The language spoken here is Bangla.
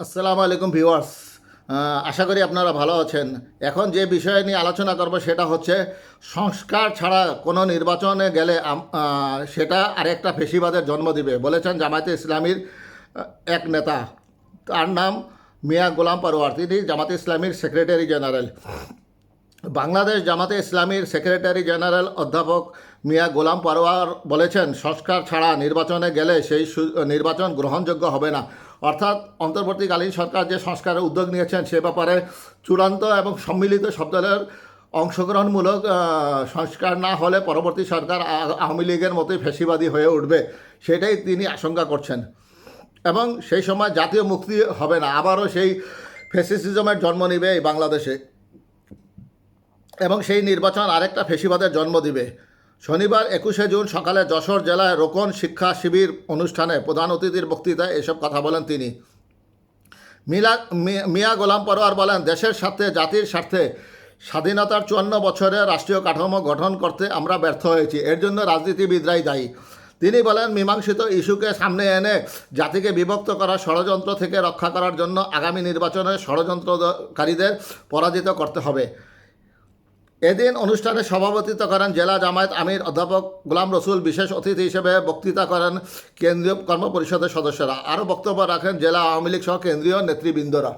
আসসালামু আলাইকুম ভিউয়ার্স। আশা করি আপনারা ভালো আছেন। এখন যে বিষয় নিয়ে আলোচনা করব সেটা হচ্ছে, সংস্কার ছাড়া কোনো নির্বাচনে গেলে সেটা আরেকটা ফেসিবাদের জন্ম দিবে। বলেছেন জামায়াতে ইসলামীর এক নেতা। তার নাম মিয়া গোলাম পারোয়ার। তিনি জামাতে ইসলামীর সেক্রেটারি জেনারেল। বাংলাদেশ জামাতে ইসলামীর সেক্রেটারি জেনারেল অধ্যাপক মিয়া গোলাম পারোয়ার বলেছেন, সংস্কার ছাড়া নির্বাচনে গেলে সেই নির্বাচন গ্রহণযোগ্য হবে না। অর্থাৎ অন্তর্বর্তীকালীন সরকার যে সংস্কারের উদ্যোগ নিয়েছেন সে ব্যাপারে চূড়ান্ত এবং সম্মিলিত সব অংশগ্রহণমূলক সংস্কার না হলে পরবর্তী সরকার আওয়ামী লীগের মতোই ফেসিবাদী হয়ে উঠবে, সেটাই তিনি আশঙ্কা করছেন। এবং সেই সময় জাতীয় মুক্তি হবে না, আবারও সেই ফেসিসিজমের জন্ম নেবে এই বাংলাদেশে। এবং সেই নির্বাচন আরেকটা ফেসিবাদের জন্ম দিবে। শনিবার একুশে জুন সকালে যশোর জেলায় রোকন শিক্ষা শিবির অনুষ্ঠানে প্রধান অতিথির বক্তৃতায় এসব কথা বলেন তিনি। মিলা মিয়া গোলাম পরোয়ার বলেন, দেশের স্বার্থে, জাতির স্বার্থে স্বাধীনতার চুয়ান্ন বছরে রাষ্ট্রীয় কাঠামো গঠন করতে আমরা ব্যর্থ হয়েছি। এর জন্য রাজনীতিবিদরাই দায়ী। তিনি বলেন, মীমাংসিত ইস্যুকে সামনে এনে জাতিকে বিভক্ত করা ষড়যন্ত্র থেকে রক্ষা করার জন্য আগামী নির্বাচনে ষড়যন্ত্রকারীদের পরাজিত করতে হবে। এদিন অনুষ্ঠানে সভাপতিত্ব করেন জেলা জামায়াত আমির অধ্যাপক গোলাম রসুল। বিশেষ অতিথি হিসেবে বক্তৃতা করেন কেন্দ্রীয় কর্মপরিষদের সদস্যরা। আরও বক্তব্য রাখেন জেলা আওয়ামী লীগ সহ কেন্দ্রীয় নেতৃবৃন্দরা।